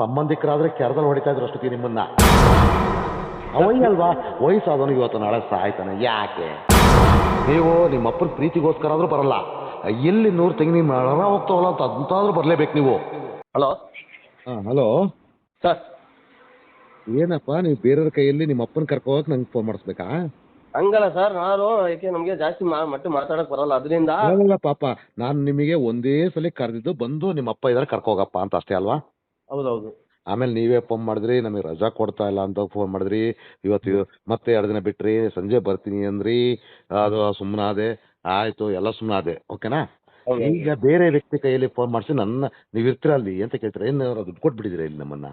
ಸಂಬಂಧಿಕರಾದ್ರೆ ಕೆರದಲ್ಲಿ ಹೊಡಿತಾ ಇದ್ರು ಅಷ್ಟೊತ್ತಿಗೆ ನಿಮ್ಮನ್ನ. ಅವಯ್ಯಲ್ವಾ ವಯಸ್ಸಾದವನು ಇವತ್ತು ನಾಳೆ ಸಾಯ್ತಾನೆ. ಯಾಕೆ? ನೀವು ನಿಮ್ಮ ಅಪ್ಪನ ಪ್ರೀತಿಗೋಸ್ಕರ ಆದ್ರೂ ಬರಲ್ಲ. ಎಲ್ಲಿ ನೂರು ತೆಂಗಿನ ಮರ ಹೋಗ್ತಾವಲ್ಲ ಅಂತ ಅಂತಾದ್ರೂ ಬರಲೇಬೇಕು ನೀವು. ಹಲೋ? ಹಾಂ ಹಲೋ? ಸರ್. ಏನಪ್ಪ ನೀವು ಬೇರೆಯವ್ರ ಕೈಯಲ್ಲಿ ನಿಮ್ಮ ಅಪ್ಪನ ಕರ್ಕೋಗಕ್ಕೆ ನಂಗೆ ಫೋನ್ ಮಾಡಿಸ್ಬೇಕಾ? ಹಂಗಲ್ಲ ಸರ್ ನಾನು ಯಾಕೆ ನಮಗೆ ಜಾಸ್ತಿ ಮಾ ಮಟ್ಟು ಮಾತಾಡಕ್ ಬರಲ್ಲ. ಅದರಿಂದ ಅಲ್ಲ ಪಾಪ ನಾನು ನಿಮಗೆ ಒಂದೇ ಸಲ ಕರೆದಿದ್ದು ಬಂದು ನಿಮ್ಮ ಅಪ್ಪ ಇದ್ರೆ ಕರ್ಕೋಗಪ್ಪ ಅಂತ ಅಷ್ಟೇ ಅಲ್ವಾ? ಹೌದೌದು. ಆಮೇಲೆ ನೀವೇ ಫೋನ್ ಮಾಡಿದ್ರಿ ನಮಗೆ ರಜಾ ಕೊಡ್ತಾ ಇಲ್ಲ ಅಂತ ಫೋನ್ ಮಾಡಿದ್ರಿ. ಇವತ್ತು ಇವ್- ಮತ್ತೆ ಎರಡು ದಿನ ಬಿಟ್ರಿ ಸಂಜೆ ಬರ್ತೀನಿ ಅಂದ್ರಿ. ಅದು ಸುಮ್ಮನಾದೆ ಆಯ್ತು ಎಲ್ಲ ಸುಮ್ಮನಾದೆ ಓಕೆನಾ? ಹೌದು. ಈಗ ಬೇರೆ ವ್ಯಕ್ತಿ ಕೈಯಲ್ಲಿ ಫೋನ್ ಮಾಡಿಸಿ ನನ್ನ ನೀವು ಇರ್ತೀರ ಅಲ್ಲಿ ಅಂತ ಕೇಳ್ತಾರೆ? ಏನು ಅವ್ರು ದುಡ್ಡು ಕೊಟ್ಬಿಟ್ಟಿದ್ದೀರಾ ಇಲ್ಲಿ ನಮ್ಮನ್ನ?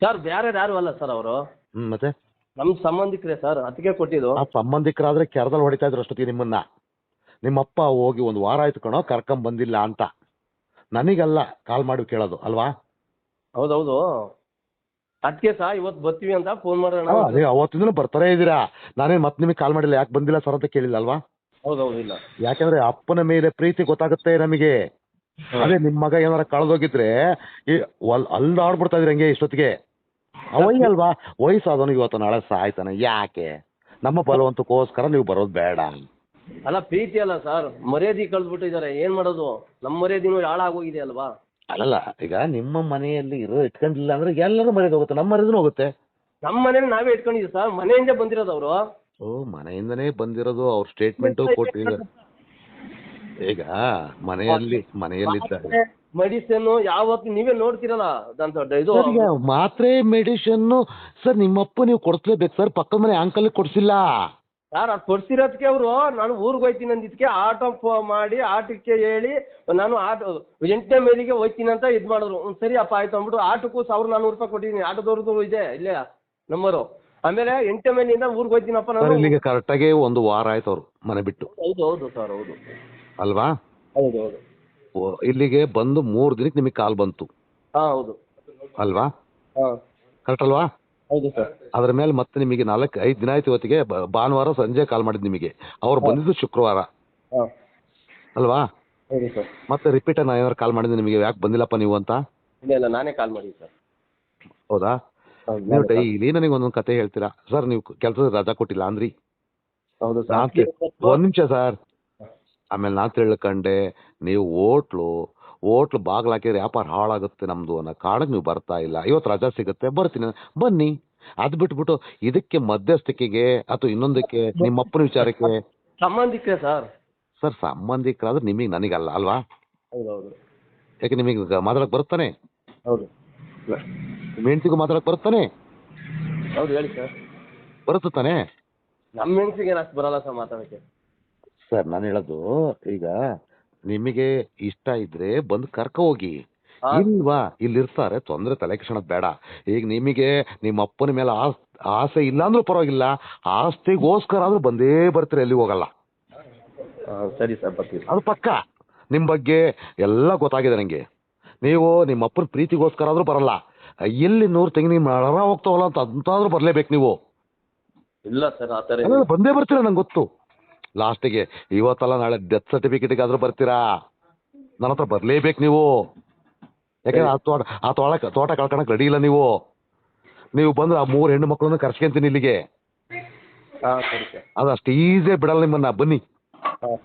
ಸರ್ ಬೇರೆ ಯಾರು ಅಲ್ಲ ಸರ್ ಅವರು. ಹ್ಮ್ ಮತ್ತೆ? ನಮ್ಮ ಸಂಬಂಧಿಕರೇ ಸರ್ ಅದಕ್ಕೆ ಕೊಟ್ಟಿದ್ದು. ಆ ಸಂಬಂಧಿಕರಾದ್ರೆ ಕೆರದಲ್ಲಿ ಹೊಡಿತಾ ಇದ್ರು ಅಷ್ಟೊತ್ತಿಗೆ ನಿಮ್ಮನ್ನ. ನಿಮ್ಮಪ್ಪ ಹೋಗಿ ಒಂದು ವಾರ ಆಯ್ತು ಕಣೋ ಕರ್ಕೊಂಡ್ ಬಂದಿಲ್ಲ ಅಂತ. ನನಗಲ್ಲ ಕಾಲ್ ಮಾಡಿ ಕೇಳೋದು ಅಲ್ವಾ? ಹೌದೌದು. ಅದಕ್ಕೆ ಸಹ ಇವತ್ತು ಬರ್ತೀವಿ ಅಂತ ಫೋನ್ ಮಾಡೋಣ ಅದೇ ಅವತ್ತಿಂದ ಬರ್ತಾನೆ ಇದ್ದೀರಾ? ನಾನೇನು ಮತ್ತೆ ನಿಮಗೆ ಕಾಲ್ ಮಾಡಿಲ್ಲ. ಯಾಕೆ ಬಂದಿಲ್ಲ ಸರ್ ಅಂತ ಕೇಳಿಲ್ಲ ಅಲ್ವಾ ಹೌದೌದು ಇಲ್ಲ. ಯಾಕಂದ್ರೆ ಅಪ್ಪನ ಮೇಲೆ ಪ್ರೀತಿ ಗೊತ್ತಾಗುತ್ತೆ ನಮಗೆ. ಅದೇ ನಿಮ್ ಮಗ ಏನಾರ ಕಳೆದೋಗಿದ್ರೆ ಈ ಒಲ್ ಅಲ್ದಾಡ್ಬಿಡ್ತಾ ಇದ್ರಿ ಹಂಗೆ ಇಷ್ಟೊತ್ತಿಗೆ. ಅವಯ್ಯಲ್ವಾ ವಯಸ್ಸಾದವನು ಇವತ್ತು ನಾಳೆ ಸಾಯ್ತಾನೆ. ಯಾಕೆ? ನಮ್ಮ ಬಲವಂತಕ್ಕೋಸ್ಕರ ನೀವು ಬರೋದು ಬೇಡ. ಅಲ್ಲ ಪ್ರೀತಿ ಅಲ್ಲ ಸರ್ ಮರ್ಯಾದಿ ಕಳೆದ್ಬಿಟ್ಟಿದ್ದಾರೆ. ಏನ್ ಮಾಡೋದು? ನಮ್ಮ ಮರ್ಯಾದಿನೂ ಹಾಳಾಗೋಗಿದೆ ಅಲ್ವಾ? ಅಲ್ಲಲ್ಲ ಈಗ ನಿಮ್ಮ ಮನೆಯಲ್ಲಿ ಇರೋ ಇಟ್ಕೊಂಡಿಲ್ಲ ಅಂದ್ರೆ ಎಲ್ಲರೂ ಮರ್ಯಾದೆ ಹೋಗುತ್ತೆ ನಮ್ಮ ಮರ್ಯಾದನೂ ಹೋಗುತ್ತೆ. ನಮ್ಮ ಮನೇಲಿ ನಾವೇ ಇಟ್ಕೊಂಡಿದ್ದೀವಿ ಸರ್ ಮನೆಯಿಂದ ಬಂದಿರೋದು ಅವರು. ಓ ಮನೆಯಿಂದನೇ ಬಂದಿರೋದು ಅವ್ರ ಸ್ಟೇಟ್ಮೆಂಟು ಕೊಟ್ಟಿದ್ದಾರೆ ಈಗ. ಮನೆಯಲ್ಲಿ ಮನೆಯಲ್ಲಿದ್ದಾರೆ. ಮೆಡಿಸಿನ್ ಯಾವತ್ತು ನೀವೇ ನೋಡ್ತಿರಲ್ಲ ಅದಂತ ಇದು. ಸರ್ ಈಗ ಮಾತ್ರೆ ಮೆಡಿಷನ್ನು ಸರ್ ನಿಮ್ಮಪ್ಪ ನೀವು ಕೊಡಿಸ್ಲೇಬೇಕು ಸರ್ ಪಕ್ಕದ ಮನೆ ಅಂಕಲ್ ಕೊಡಿಸಿಲ್ಲ. ಯಾರು ಅದು ಕೊಡ್ಸಿರೋದಕ್ಕೆ ಅವರು? ನಾನು ಊರಿಗೆ ಹೋಯ್ತೀನಿ ಅಂದಿದ್ದಕ್ಕೆ ಆಟೋ ಫೋ ಮಾಡಿ ಆಟಕ್ಕೆ ಹೇಳಿ ನಾನು ಆಟೋ ಎಂಟನೇ ಮೇಲಿಗೆ ಹೋಯ್ತೀನಿ ಅಂತ ಇದು ಮಾಡಿದ್ರು. ಹ್ಞೂ ಸರಿ ಅಪ್ಪ ಆಯ್ತು ಅಂದ್ಬಿಟ್ಟು ಆಟೋಕ್ಕೂ ಸಾವಿರ ನಾನ್ನೂರು ರೂಪಾಯಿ ಕೊಟ್ಟಿದ್ದೀನಿ. ಆಟೋದವ್ರದ್ದು ಇದೆ ಇಲ್ಲೇ ನಂಬರು ಆಮೇಲೆ ಎಂಟನೇ ಮೇಲಿಂದ ಊರಿಗೆ ಹೋಯ್ತೀನಪ್ಪ ಸರ್ ನಾನು ಇಲ್ಲಿಗೆ ಕರೆಕ್ಟಾಗಿ ಒಂದು ವಾರ ಆಯ್ತು ಅವರು ಮನೆ ಬಿಟ್ಟು. ಹೌದು ಹೌದು ಸರ್ ಹೌದು. ಅಲ್ವಾ? ಹೌದು ಹೌದು. ಓ, ಇಲ್ಲಿಗೆ ಬಂದು ಮೂರು ದಿನಕ್ಕೆ ನಿಮಗೆ ಕಾಲ್ ಬಂತು. ಹಾಂ ಹೌದು. ಅಲ್ವಾ? ಹಾಂ. ಕರೆಕ್ಟ್ ಅಲ್ವಾ? ಹೌದು ಸರ್. ಅದ್ರ ಮೇಲೆ ಮತ್ತೆ ನಿಮಗೆ ನಾಲ್ಕು ಐದು ದಿನ ಆಯ್ತು ಇವತ್ತಿಗೆ. ಬ- ಭಾನುವಾರ ಸಂಜೆ ಕಾಲ್ ಮಾಡಿದ್ದು ನಿಮಗೆ. ಅವ್ರು ಬಂದಿದ್ದು ಶುಕ್ರವಾರ. ಹಾಂ. ಅಲ್ವಾ? ಹೌದು ಸರ್. ಮತ್ತೆ ರಿಪೀಟ್ ನಾನು ಏನಾದ್ರು ಕಾಲ್ ಮಾಡಿದ್ದೆ ನಿಮಗೆ? ಯಾಕೆ ಬಂದಿಲ್ಲಪ್ಪ ನೀವು ಅಂತ? ಇಲ್ಲ ಇಲ್ಲ ನಾನೇ ಕಾಲ್ ಮಾಡಿ ಸರ್. ಹೌದಾ? ಹೌದು ನೀವು ನಾನೇ ಡೈಲಿ ನನಗೆ ಒಂದೊಂದು ಕತೆ ಹೇಳ್ತೀರಾ? ಸರ್ ನೀವು ಕೆಲಸದ ರಜಾ ಕೊಟ್ಟಿಲ್ಲ ಅಂದ್ರಿ. ಹೌದು ಸರ್. ತಿ- ಒಂದ್ ನಿಮಿಷ ಸರ್. ಆಮೇಲೆ ನಾ ತಿಳ್ಕಂಡೆ ನೀವು ಹೋಟ್ಲು ಹೋಟ್ಲು ಬಾಗ್ಲು ಹಾಕಿದ್ರೆ ವ್ಯಾಪಾರ ಹಾಳಾಗುತ್ತೆ ನಮ್ದು ಅನ್ನೋ ಕಾರಣಕ್ಕೆ ನೀವು ಬರ್ತಾ ಇಲ್ಲ. ಇವತ್ತು ರಜಾ ಸಿಗುತ್ತೆ. ಬರ್ತೀನಿ. ಬನ್ನಿ. ಅದ್ ಬಿಟ್ಬಿಟ್ಟು ಇದಕ್ಕೆ ಮಧ್ಯಸ್ಥಿಕೆಗೆ ಅಥವಾ ಇನ್ನೊಂದಕ್ಕೆ ನಿಮ್ಮ ಅಪ್ಪನ ವಿಚಾರಕ್ಕೆ ಸಂಬಂಧಿಕರೇ ಸರ್. ಸರ್ ಸಂಬಂಧಿಕರಾದ್ರೆ ನಿಮಗೆ ನನಗಲ್ಲ ಅಲ್ವಾ ಹೌದು ಹೌದು ಯಾಕೆ ನಿಮಗೆ ಮಾತಾಡಕ್ ಬರುತ್ತಾನೆ? ಹೌದು. ನಿಮ್ಮ ಹೆಂಡ್ತಿಗೂ ಮಾತಾಡಕ್ ಬರ್ತಾನೆ ಹೌದು ಹೇಳಿ ಸರ್. ಬರುತ್ತೆ ತಾನೆ? ನಮ್ಮ ಅಷ್ಟು ಬರಲ್ಲ ಸರ್ ಮಾತಾಡೋಕ್ಕೆ. ಸರ್ ನಾನು ಹೇಳೋದು ಈಗ ನಿಮಗೆ ಇಷ್ಟ ಇದ್ರೆ ಬಂದು ಕರ್ಕ ಹೋಗಿ. ಹಾ. ಇಲ್ವಾ? ಇಲ್ಲಿ ಇರ್ತಾರೆ. ತೊಂದರೆ ತಲೆ ಕ್ಷಣದ ಬೇಡ. ಈಗ ನಿಮಗೆ ನಿಮ್ಮ ಅಪ್ಪನ ಮೇಲೆ ಆಸ್ ಆಸೆ ಇಲ್ಲ ಅಂದ್ರೂ ಪರವಾಗಿಲ್ಲ. ಆಸ್ತಿಗೋಸ್ಕರ ಆದ್ರೂ ಬಂದೇ ಬರ್ತೀರಿ ಎಲ್ಲಿ ಹೋಗಲ್ಲ. ಹಾಂ ಸರಿ ಸರ್ ಬರ್ತೀವಿ ಅದು ಪಕ್ಕ. ನಿಮ್ಮ ಬಗ್ಗೆ ಎಲ್ಲ ಗೊತ್ತಾಗಿದೆ ನಂಗೆ. ನೀವು ನಿಮ್ಮ ಅಪ್ಪನ ಪ್ರೀತಿಗೋಸ್ಕರ ಆದ್ರೂ ಬರಲ್ಲ. ಎಲ್ಲಿ ನೂರು ತೆಂಗಿನ ಮರ ಹೋಗ್ತಾವಲ್ಲ ಅಂತ ಅಂತಾದ್ರೂ ಬರಲೇಬೇಕು ನೀವು. ಇಲ್ಲ ಸರ್ ಆ ಥರ ಅಲ್ಲ, ಬಂದೇ ಬರ್ತೀರ ನಂಗೆ ಗೊತ್ತು. ಲಾಸ್ಟಿಗೆ ಇವತ್ತಲ್ಲ ನಾಳೆ ಡೆತ್ ಸರ್ಟಿಫಿಕೇಟ್ಗೆ ಆದ್ರೂ ಬರ್ತೀರಾ? ನನ್ನ ಹತ್ರ ಬರಲೇಬೇಕು ನೀವು. ಯಾಕಂದ್ರೆ ಆ ತೋಟ ಆ ತೋಟ ತೋಟ ಕಳ್ಕೊಳಕ್ ರೆಡಿ ಇಲ್ಲ ನೀವು. ನೀವು ಬಂದ್ರೆ ಆ ಮೂರು ಹೆಣ್ಣು ಮಕ್ಕಳನ್ನು ಕರ್ಸ್ಕೊಂತೀನಿ ಇಲ್ಲಿಗೆ. ಹಾಂ ಸರಿ ಸರ್. ಅದು ಅಷ್ಟು ಈಸಿ ಬಿಡಲ್ಲ ನಿಮ್ಮನ್ನ. ಬನ್ನಿ. ಹಾಂ.